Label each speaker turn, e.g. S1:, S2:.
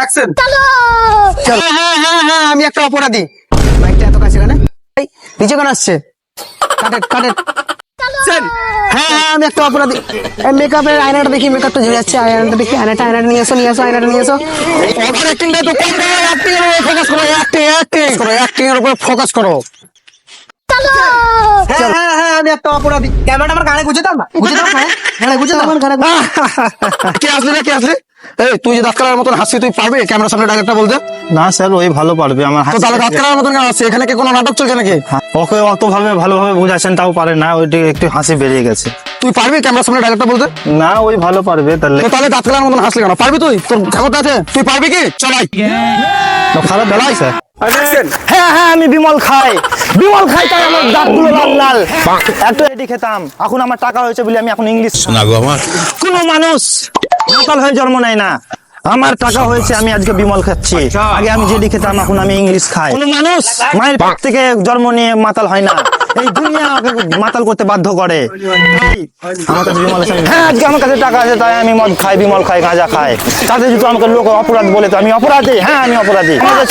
S1: Action
S2: হ্যাঁ হ্যাঁ হ্যাঁ হ্যাঁ আমি একটা অপরাধী। বাইকটা এত কাছে কেন? এই, নিচে কেন আসছে? কাটেট কাটেট হ্যাঁ হ্যাঁ আমি একটা অপরাধী। মেকআপের আয়নাটা দেখি মেকআপটা ঝরে যাচ্ছে আয়নাটা দেখি। আয়নাটা আয়নাটা নিয়ে এসো নিয়ে এসো আয়নাটা নিয়ে এসো। ওপর অ্যাক্টিংটা তো অ্যাক্টিং এর উপর ফোকাস করো অ্যাক্টিং অ্যাক্টিং করো অ্যাক্টিং এর উপর ফোকাস করো। হ্যাঁ হ্যাঁ হ্যাঁ আমি একটা অপরাধী। ক্যামেরাটা আমার গানে গুজে দাও না। গুজে দাও হ্যাঁ। গানে গুজে দাও। আমার গানে কে আসলে কে আসলে এই তুই যে দাঁত কালার মতন হাসি তুই পারবে? ক্যামেরার সামনে ডাইরেক্টটা বলতে?
S3: না স্যার ওই ভালো পারবে আমার
S2: তো তাহলে দাঁত কালার মতন আসছে এখানে কি কোনো নাটক চলছে নাকি?
S3: ওকে অত ভাবে ভালোভাবে বোঝাচ্ছেন তাও পারে না ওইটা একটু হাসি বেরিয়ে গেছে।
S2: তুই পারবি ক্যামেরার সামনে ডাইরেক্টটা বলতে?
S3: না ওই ভালো পারবে তাহলে
S2: তাহলে দাঁত কালার মতন হাসলি কেন? পারবি তুই? তোর ক্ষমতা আছে? তুই পারবি কি? চলাই।
S3: তো খারাপ বেলায় স্যার হ্যাঁ হ্যাঁ আমি বিমল খাই। বিমল খাই তাই আমার দাঁতগুলো লাল লাল। এটি খেতাম। এখন আমার টাকা হয়েছে বলে আমি এখন ইংলিশ
S4: শোনা গো আমার।
S3: কোন মানুষ মাতাল হয়ে জন্ম নেয় না। আমার টাকা হয়েছে আমি আজকে বিমল খাচ্ছি। আচ্ছা। আগে আমি জেডি খেতাম এখন আমি ইংলিশ খাই। মানুষ? মায়ের পাক থেকে জন্ম নিয়ে মাতাল হয় না। এই দুনিয়া আমাকে মাতাল করতে বাধ্য করে। আমার কাছে বিমল হ্যাঁ আজকে আমার কাছে টাকা আছে তাই আমি মদ খাই বিমল খাই গাঁজা খাই। তাতে যদি আমাকে লোক অপরাধ বলে তো আমি অপরাধী। হ্যাঁ আমি অপরাধী। আমাদের